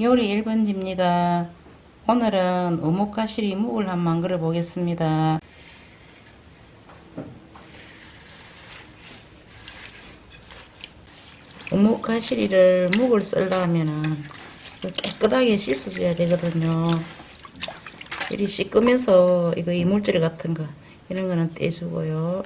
요리 1번지입니다. 오늘은 어묵가시리 묵을 한 만들어 보겠습니다. 어묵가시리를 묵을 썰려면은 깨끗하게 씻어줘야 되거든요. 이리 씻으면서 이거 이물질 같은 거 이런 거는 떼주고요.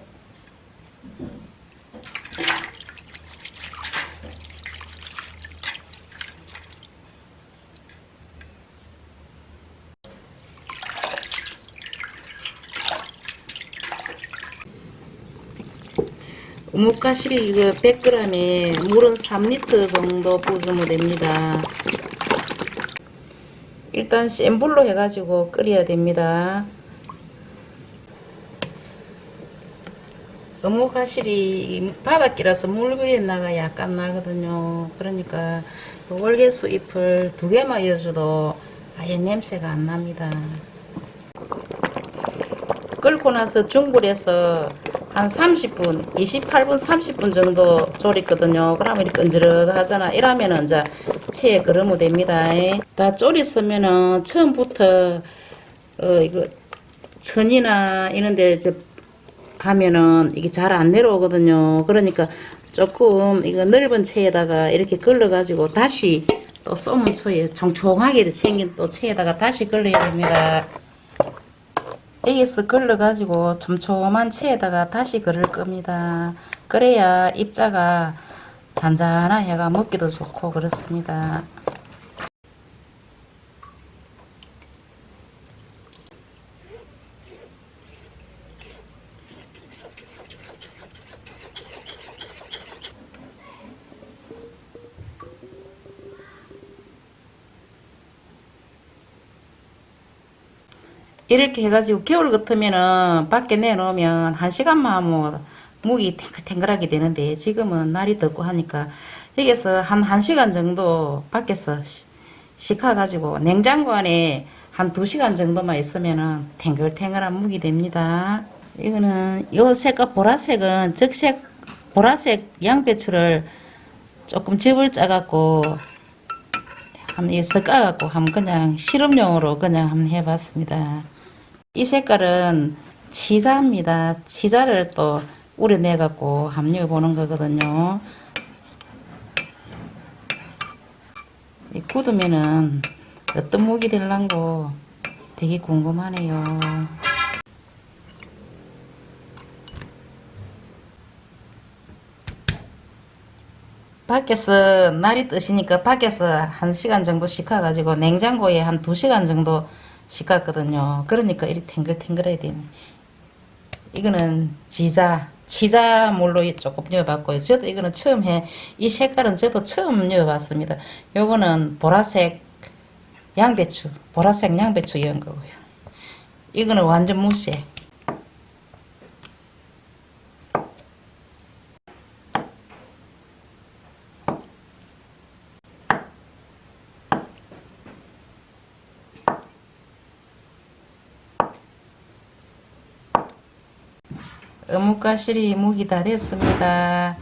우뭇가시리 이거 100g에 물은 3리터 정도 부으면 됩니다. 일단 센 불로 해가지고 끓여야 됩니다. 어묵가시리 바닷기라서 물비린내가 약간 나거든요. 그러니까 월계수 잎을 두 개만 이어줘도 아예 냄새가 안 납니다. 끓고 나서 중불에서 한 30분, 28분, 30분 정도 졸였거든요. 그러면 이렇게 끈질하잖아. 이러면은 이제 체에 끓으면 됩니다. 다 졸였으면은 처음부터 어 이거 천이나 이런데 이제 하면은 이게 잘 안 내려오거든요. 그러니까 조금 이거 넓은 체에다가 이렇게 걸러가지고 다시 또 쏘문 초에 총총하게 생긴 또 체에다가 다시 걸러야 됩니다. 여기서 걸러가지고 촘촘한 체에다가 다시 걸을 겁니다. 그래야 입자가 잔잔한 해가 먹기도 좋고 그렇습니다. 이렇게 해가지고 겨울 같으면은 밖에 내놓으면 한 시간만 하면 목이 탱글탱글하게 되는데 지금은 날이 덥고 하니까 여기서 한 1시간 정도 밖에서 시- 식혀가지고 냉장고 안에 한 2시간 정도만 있으면은 탱글탱글한 묵이 됩니다. 이거는 요 색깔 보라색은 적색 보라색 양배추를 조금 즙을 짜갖고 한번 섞어갖고 한번 그냥 실험용으로 그냥 한번 해봤습니다. 이 색깔은 치자입니다. 치자를 또 우려내갖고 함유해 보는 거거든요. 이 굳으면은 어떤 무기 될란고 되게 궁금하네요. 밖에서 날이 뜨시니까 밖에서 한 시간 정도 식혀가지고 냉장고에 한두 시간 정도 식혔거든요. 그러니까 이렇게 탱글탱글해야 되네. 이거는 지자, 치자물로 조금 넣어봤고요. 저도 이거는 처음 해, 이 색깔은 저도 처음 넣어봤습니다. 요거는 보라색 양배추, 보라색 양배추 이은 거고요. 이거는 완전 무색. 어묵가시리 묵이 다 됐습니다.